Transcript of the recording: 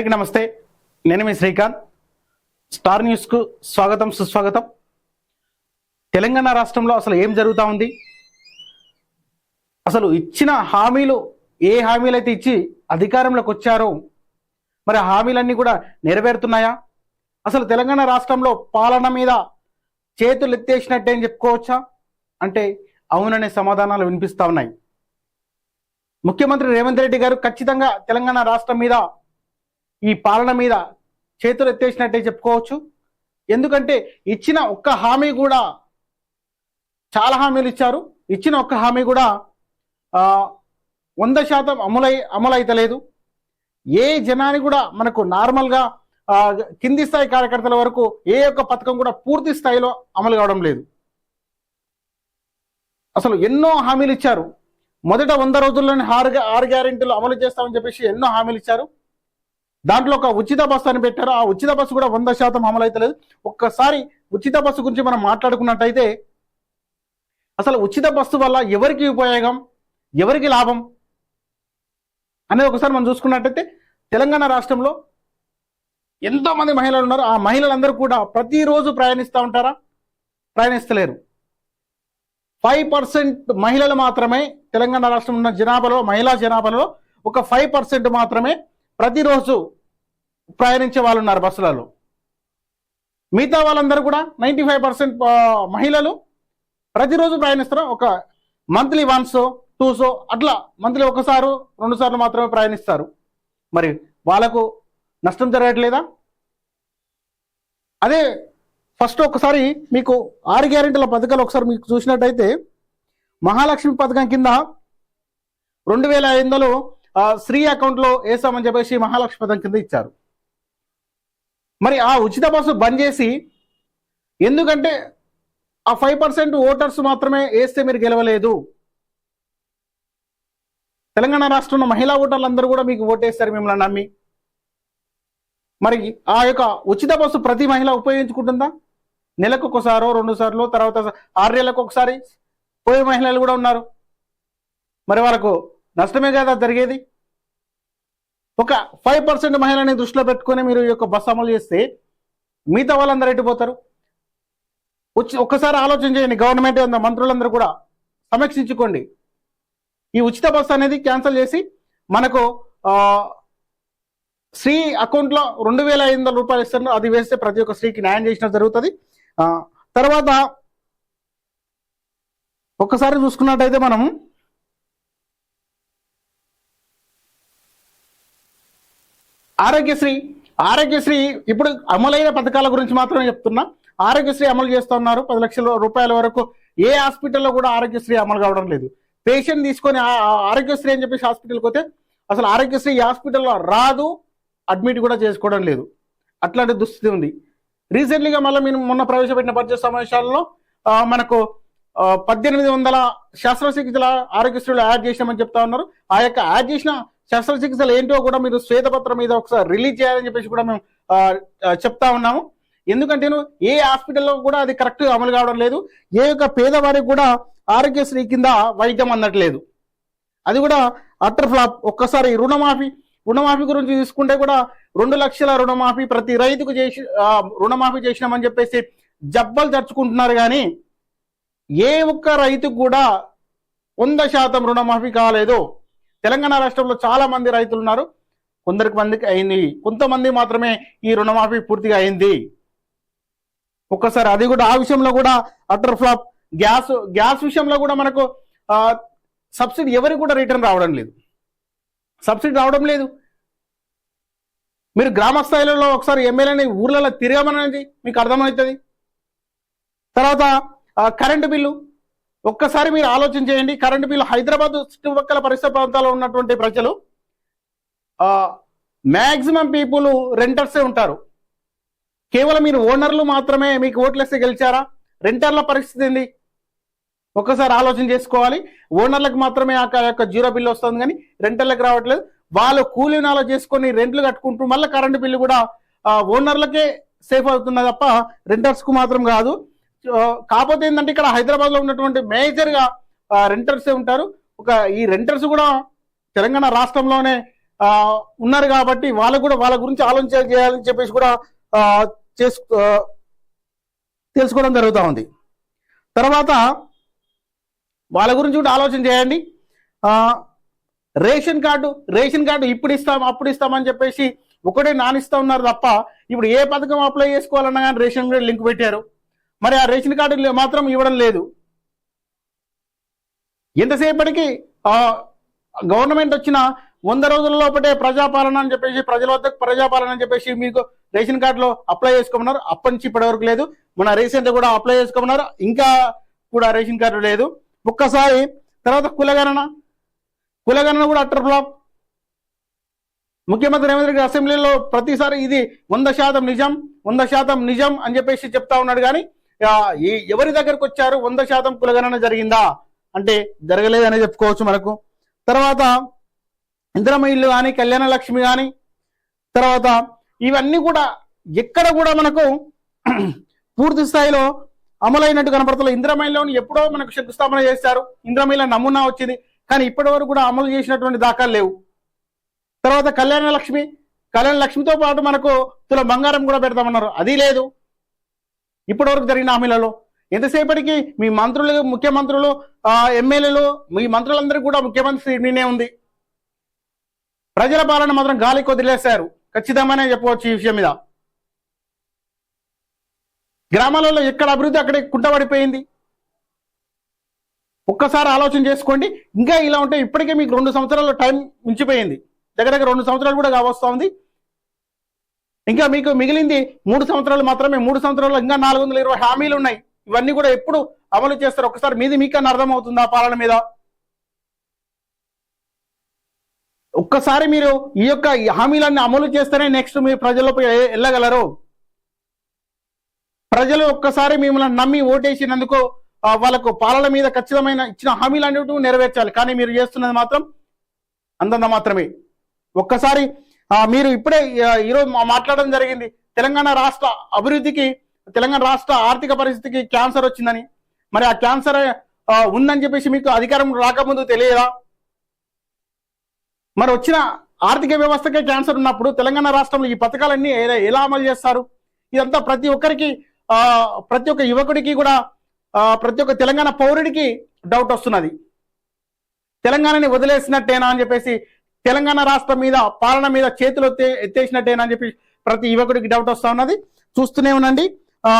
అందరికీ నమస్తే. నేను మీ శ్రీకాంత్. స్టార్ న్యూస్కు స్వాగతం సుస్వాగతం. తెలంగాణ రాష్ట్రంలో అసలు ఏం జరుగుతూ ఉంది? అసలు ఇచ్చిన హామీలు ఏ హామీలు అయితే ఇచ్చి అధికారంలోకి వచ్చారో మరి హామీలన్నీ కూడా నెరవేరుతున్నాయా? అసలు తెలంగాణ రాష్ట్రంలో పాలన మీద చేతులు ఎత్తేసినట్టే అని చెప్పుకోవచ్చా? అంటే అవుననే సమాధానాలు వినిపిస్తా ఉన్నాయి. ముఖ్యమంత్రి రేవంత్ రెడ్డి గారు ఖచ్చితంగా తెలంగాణ రాష్ట్రం మీద ఈ పాలన మీద చేతులు ఎత్తేసినట్టే చెప్పుకోవచ్చు. ఎందుకంటే ఇచ్చిన ఒక్క హామీ కూడా చాలా హామీలు ఇచ్చారు. ఇచ్చిన ఒక్క హామీ కూడా వంద శాతం అమలై అమలైతలేదు. ఏ జనాన్ని కూడా మనకు నార్మల్గా కింది స్థాయి కార్యకర్తల వరకు ఏ ఒక్క పథకం కూడా పూర్తి స్థాయిలో అమలు కావడం లేదు. అసలు ఎన్నో హామీలు ఇచ్చారు. మొదట వంద రోజుల్లోనే ఆరు ఆరు గ్యారెంటీలు అమలు చేస్తామని చెప్పేసి ఎన్నో హామీలు ఇచ్చారు. దాంట్లో ఒక ఉచిత బస్సు అని పెట్టారు. ఆ ఉచిత బస్సు కూడా వంద శాతం అమలు అవుతలేదు ఒక్కసారి ఉచిత బస్సు గురించి మనం మాట్లాడుకున్నట్టయితే అసలు ఉచిత బస్సు వల్ల ఎవరికి ఉపయోగం? ఎవరికి లాభం? అనేది ఒకసారి మనం చూసుకున్నట్టయితే తెలంగాణ రాష్ట్రంలో ఎంతో మంది మహిళలు ఉన్నారు. ఆ మహిళలందరూ కూడా ప్రతిరోజు ప్రయాణిస్తూ ఉంటారా? ప్రయాణిస్తలేరు. ఫైవ్ పర్సెంట్ మహిళలు మాత్రమే తెలంగాణ రాష్ట్రం ఉన్న జనాభాలో మహిళా జనాభాలో ఒక ఫైవ్ పర్సెంట్ మాత్రమే ప్రతిరోజు ప్రయాణించే వాళ్ళు ఉన్నారు బస్సులలో. మిగతా వాళ్ళందరూ కూడా నైంటీ ఫైవ్ పర్సెంట్ మహిళలు ప్రతిరోజు ప్రయాణిస్తారు. ఒక మంత్లీ వన్స్ టూసో అట్లా మంత్లీ ఒకసారి రెండు సార్లు మాత్రమే ప్రయాణిస్తారు. మరి వాళ్ళకు నష్టం జరగట్లేదా? అదే ఫస్ట్ ఒకసారి మీకు ఆరు గ్యారెంటీల పథకాలు ఒకసారి మీకు చూసినట్టయితే మహాలక్ష్మి పథకం కింద రెండు వేల ఐదు వందలు ఆ, అకౌంట్ అకౌంట్లో వేసామని చెప్పేసి మహాలక్ష్మి పథకం కింద ఇచ్చారు. మరి ఆ ఉచిత బస్సు బంద్ చేసి ఎందుకంటే ఆ ఫైవ్ పర్సెంట్ ఓటర్స్ మాత్రమే వేస్తే మీరు గెలవలేదు. తెలంగాణ రాష్ట్రంలో మహిళా ఓటర్లందరూ కూడా మీకు ఓటేస్తారు మిమ్మల్ని నమ్మి. మరి ఆ యొక్క ఉచిత బస్సు ప్రతి మహిళ ఉపయోగించుకుంటుందా? నెలకు ఒకసారో రెండు సార్లు తర్వాత ఆరు నెలలకు ఒకసారి పోయే మహిళలు కూడా ఉన్నారు. మరి వాళ్ళకు నష్టమే కదా జరిగేది? ఒక ఫైవ్ పర్సెంట్ మహిళని దృష్టిలో పెట్టుకొని మీరు ఈ యొక్క బస్సు అమలు చేస్తే మిగతా వాళ్ళందరూ ఎట్టిపోతారు వచ్చి ఒక్కసారి ఆలోచన చేయండి. గవర్నమెంట్ ఉన్న మంత్రులందరూ కూడా సమీక్షించుకోండి. ఈ ఉచిత బస్సు అనేది క్యాన్సిల్ చేసి మనకు స్త్రీ అకౌంట్లో రెండు వేల ఐదు వందల రూపాయలు ఇస్తారు అది వేస్తే ప్రతి ఒక్క స్త్రీకి న్యాయం చేసిన జరుగుతుంది. తర్వాత ఒక్కసారి చూసుకున్నట్టయితే మనం ఆరోగ్యశ్రీ ఆరోగ్యశ్రీ ఇప్పుడు అమలైన పథకాల గురించి మాత్రమే చెప్తున్నా. ఆరోగ్యశ్రీ అమలు చేస్తున్నారు. పది లక్షల రూపాయల వరకు ఏ హాస్పిటల్లో కూడా ఆరోగ్యశ్రీ అమలు కావడం లేదు. పేషెంట్ తీసుకొని ఆరోగ్యశ్రీ అని చెప్పేసి హాస్పిటల్కి పోతే అసలు ఆరోగ్యశ్రీ ఈ హాస్పిటల్లో రాదు అడ్మిట్ కూడా చేసుకోవడం లేదు. అట్లాంటి దుస్థితి ఉంది. రీసెంట్లీగా మళ్ళీ మేము మొన్న ప్రవేశపెట్టిన బడ్జెట్ సమావేశాలలో మనకు పద్దెనిమిది వందల శస్త్రచికిత్సల ఆరోగ్యశ్రీలో యాడ్ చేసినామని చెప్తా ఉన్నారు. ఆ యొక్క యాడ్ చేసిన శస్త్రచికిత్సలు ఏంటో కూడా మీరు శ్వేతపత్రం మీద ఒకసారి రిలీజ్ చేయాలని చెప్పేసి కూడా మేము చెప్తా ఉన్నాము. ఎందుకంటే ఏ హాస్పిటల్లో కూడా అది కరెక్ట్గా అమలు కావడం లేదు. ఏ యొక్క పేదవారికి కూడా ఆరోగ్యశ్రీ కింద వైద్యం అందట్లేదు. అది కూడా అటర్ ఫ్లాప్. ఒక్కసారి రుణమాఫీ రుణమాఫీ గురించి తీసుకుంటే కూడా రెండు లక్షల రుణమాఫీ ప్రతి రైతుకు చేసి రుణమాఫీ చేసినామని చెప్పేసి జబ్బలు తెచ్చుకుంటున్నారు కానీ ఏ ఒక్క రైతుకు కూడా వంద శాతం రుణమాఫీ కాలేదు. తెలంగాణ రాష్ట్రంలో చాలా మంది రైతులు ఉన్నారు. కొందరికి మందికి అయింది. కొంతమంది మాత్రమే ఈ రుణమాఫీ పూర్తిగా అయింది. ఒక్కసారి అది కూడా ఆ విషయంలో కూడా అటర్ ఫ్లాప్. గ్యాస్ గ్యాస్ విషయంలో కూడా మనకు సబ్సిడీ ఎవరికి కూడా రిటర్న్ రావడం లేదు. సబ్సిడీ రావడం లేదు. మీరు గ్రామ స్థాయిలలో ఒకసారి ఎమ్మెల్యేని ఊర్లలో తిరగమనేది మీకు అర్థమవుతుంది. తర్వాత కరెంటు బిల్లు. ఒక్కసారి మీరు ఆలోచన చేయండి. కరెంటు బిల్లు హైదరాబాద్ చుట్టుపక్కల పరిసర ప్రాంతాల్లో ఉన్నటువంటి ప్రజలు మ్యాక్సిమం పీపుల్ రెంటర్సే ఉంటారు. కేవలం మీరు ఓనర్లు మాత్రమే మీకు ఓట్లేస్తే గెలిచారా? రెంటర్ల పరిస్థితి ఏంది? ఒక్కసారి ఆలోచన చేసుకోవాలి. ఓనర్లకు మాత్రమే ఆ యొక్క జీరో బిల్లు వస్తుంది కానీ రెంటర్లకు రావట్లేదు. వాళ్ళు కూలీనాలు చేసుకొని రెంట్లు కట్టుకుంటూ మళ్ళీ కరెంటు బిల్లు కూడా ఓనర్లకే సేఫ్ అవుతున్నది తప్ప రెంటర్స్కు మాత్రం కాదు. కాకపోతే ఏంటంటే ఇక్కడ హైదరాబాద్లో ఉన్నటువంటి మేజర్గా రెంటర్సే ఉంటారు. ఒక ఈ రెంటర్స్ కూడా తెలంగాణ రాష్ట్రంలోనే ఉన్నారు కాబట్టి వాళ్ళకు కూడా వాళ్ళ గురించి ఆలోచన చేయాలని చెప్పేసి కూడా చేసు తెలుసుకోవడం జరుగుతూ ఉంది. తర్వాత వాళ్ళ గురించి కూడా ఆలోచన చేయండి. రేషన్ కార్డు రేషన్ కార్డు ఇప్పుడు ఇస్తాం అప్పుడు ఇస్తామని చెప్పేసి ఒకటే నానిస్తా ఉన్నారు తప్ప ఇప్పుడు ఏ పథకం అప్లై చేసుకోవాలన్నా కానీ రేషన్ కార్డు లింక్ పెట్టారు. మరి ఆ రేషన్ కార్డు మాత్రం ఇవ్వడం లేదు. ఎంతసేపటికి గవర్నమెంట్ వచ్చిన వంద రోజులలోపటే ప్రజాపాలన అని చెప్పేసి ప్రజల వద్దకు ప్రజాపాలన అని చెప్పేసి మీకు రేషన్ కార్డులో అప్లై చేసుకోమన్నారు. అప్పటి నుంచి ఇప్పటి వరకు లేదు. మన రీసెంట్ కూడా అప్లై చేసుకోమన్నారు. ఇంకా కూడా రేషన్ కార్డు లేదు. ఒక్కసారి తర్వాత కులగణన. కులగణన కూడా అట్టర్ ఫ్లాప్. ముఖ్యమంత్రి రేవంత్ రెడ్డి అసెంబ్లీలో ప్రతిసారి ఇది వంద శాతం నిజం వంద శాతం నిజం అని చెప్పేసి చెప్తా ఉన్నాడు. కానీ ఈ- ఎవరి దగ్గరకు వచ్చారు? వంద శాతం కులగణన జరిగిందా? అంటే జరగలేదని చెప్పుకోవచ్చు మనకు. తర్వాత ఇందిరమ్మ కానీ కళ్యాణ లక్ష్మి కానీ తర్వాత ఇవన్నీ కూడా ఎక్కడ కూడా మనకు పూర్తి స్థాయిలో అమలైనట్టు కనపడుతుంది ఇంద్రమైలోని ఎప్పుడో మనకు శంకుస్థాపన చేశారు. ఇంద్రమైల నమూనా వచ్చింది. కానీ ఇప్పటి వరకు కూడా అమలు చేసినటువంటి దాఖలు లేవు. తర్వాత కళ్యాణ లక్ష్మి కళ్యాణ లక్ష్మితో పాటు మనకు తుల బంగారం కూడా పెడతామన్నారు అది లేదు. ఇప్పటివరకు జరిగిన హామీలలో. ఎంతసేపటికి మీ మంత్రులు ముఖ్యమంత్రులు ఎమ్మెల్యేలు మీ మంత్రులందరికీ కూడా ముఖ్యమంత్రి నేనే ఉంది. ప్రజల పాలన మాత్రం గాలికి కొదిలేశారు. ఖచ్చితంగానే చెప్పవచ్చు ఈ విషయం మీద. గ్రామాలలో ఎక్కడ అభివృద్ధి అక్కడే కుంటబడిపోయింది? ఒక్కసారి ఆలోచన చేసుకోండి. ఇంకా ఇలా ఉంటే ఇప్పటికే మీకు రెండు సంవత్సరాల టైం మించిపోయింది. దగ్గర దగ్గర రెండు సంవత్సరాలు కూడా కావస్తా ఇంకా మీకు మిగిలింది మూడు సంవత్సరాలు మాత్రమే. మూడు సంవత్సరాలు ఇంకా నాలుగు వందల ఇరవై హామీలు ఉన్నాయి. ఇవన్నీ కూడా ఎప్పుడు అమలు చేస్తారు? ఒకసారి మీది మీకన్నా అర్థమవుతుందా పాలన మీద? ఒక్కసారి మీరు ఈ యొక్క ఈ హామీలన్నీ అమలు చేస్తేనే నెక్స్ట్ మీరు ప్రజలపై వెళ్ళగలరు ప్రజలు ఒక్కసారి మిమ్మల్ని నమ్మి ఓటేసినందుకు వాళ్ళకు పాలన మీద ఖచ్చితమైన ఇచ్చిన హామీలు అనేవి నెరవేర్చాలి. కానీ మీరు చేస్తున్నది మాత్రం అంతంత మాత్రమే. ఒక్కసారి మీరు ఇప్పుడే ఈరోజు మా- మాట్లాడడం జరిగింది. తెలంగాణ రాష్ట్ర అభివృద్ధికి తెలంగాణ రాష్ట్ర ఆర్థిక పరిస్థితికి క్యాన్సర్ వచ్చిందని. మరి ఆ క్యాన్సర్ ఉందని చెప్పేసి మీకు అధికారం రాకముందు తెలియదా? మరి వచ్చిన ఆర్థిక వ్యవస్థకే క్యాన్సర్ ఉన్నప్పుడు తెలంగాణ రాష్ట్రంలో ఈ పథకాలన్నీ ఎలా అమలు చేస్తారు? ఇదంతా ప్రతి ఒక్కరికి ప్రతి ఒక్క యువకుడికి కూడా ప్రతి ఒక్క తెలంగాణ పౌరుడికి డౌట్ వస్తున్నది. తెలంగాణని వదిలేసినట్టేనా అని చెప్పేసి తెలంగాణ రాష్ట్రం మీద పాలన మీద చేతులు ఎత్తేసినట్టేనని చెప్పి ప్రతి యువకుడికి డౌట్ వస్తూ ఉన్నది. చూస్తూనే ఉండండి. ఆ